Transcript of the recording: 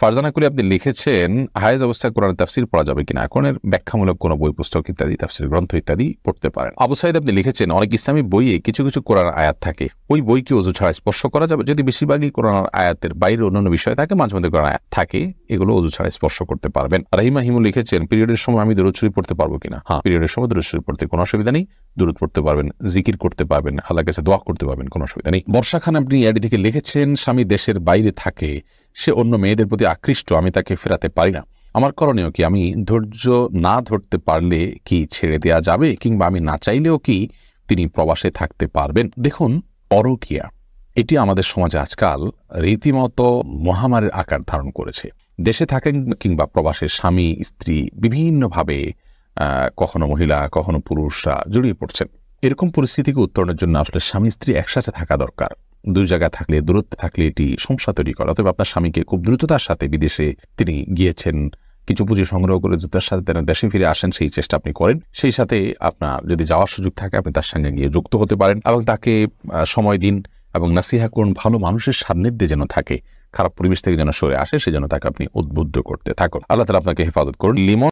ফারজানা কুলি আপনি লিখেছেন, হায়েজ অবস্থায় কোরআন তাফসির পড়া যাবে কিনা? কোরআনের ব্যাখ্যামূলক কোনো বই, পুস্তক ইত্যাদি, তাফসির গ্রন্থ ইত্যাদি পড়তে পারেন। আবু সাইদ আপনি লিখেছেন, অনেক ইসলামী বইয়ে কিছু কিছু কোরআন আয়াত থাকে। ওই বই কি অজু ছাড়া স্পর্শ করা যাবে। যদি বেশিরভাগই কোরআন আয়াতের বাইরে অন্যান্য বিষয় থাকে, মাঝে মধ্যে কোরআন আয়াত থাকে, এগুলো অজু ছাড়া স্পর্শ করতে পারবেন। রাহিমা হিমু লিখেছেন, পিরিয়ডের সময় আমি দূরত শরীফ পড়তে পারব কিনা? হ্যাঁ পিরিয়ডের সময় দূরত শরীফ পড়তে কোনো অসুবিধা নেই। দূরত পড়তে পারবেন, জিকির করতে পারবেন আল্লাহ কাছে দোয়া করতে পারবেন, কোনো অসুবিধা নেই। বর্ষা খান আপনি এডি থেকে লিখেছেন, স্বামী দেশের বাইরে থাকে সে অন্য মেয়েদের প্রতি আকৃষ্ট, আমি তাকে ফেরাতে পারি না। আমার করণীয় কি? আমি ধৈর্য না ধরতে পারলে কি ছেড়ে দেয়া যাবে? কিংবা আমি না চাইলেও কি তিনি প্রবাসে থাকতে পারবেন? দেখুন, পরকিয়া, এটি আমাদের সমাজে আজকাল রীতিমতো মহামারীর আকার ধারণ করেছে। দেশে থাকেন কিংবা প্রবাসের স্বামী, স্ত্রী বিভিন্নভাবে কখনো মহিলা, কখনো পুরুষরা জড়িয়ে পড়ছেন। এরকম পরিস্থিতিকে উত্তরণের জন্য আসলে স্বামী, স্ত্রী একসাথে থাকা দরকার। দুই জায়গায় থাকলে, দূরত্ব থাকলে এটি সমস্যা তৈরি করে। অতএব আপনার স্বামীকে খুব দ্রুততার সাথে বিদেশে তিনি গিয়েছেন, কিছু পুঁজি সংগ্রহ করে দ্রুততার সাথে যেন দেশে ফিরে আসেন, সেই চেষ্টা আপনি করেন। সেই সাথে আপনার যদি যাওয়ার সুযোগ থাকে, আপনি তার সঙ্গে গিয়ে যুক্ত হতে পারেন এবং তাকে সময় দিন এবং নাসিহা করুন, ভালো মানুষের সান্নিধ্যে যেন থাকে, খারাপ পরিবেশ থেকে যেন সরে আসে সেজন্য তাকে আপনি উদ্বুদ্ধ করতে থাকুন। আল্লাহ তালা আপনাকে হেফাজত করুন। লিমন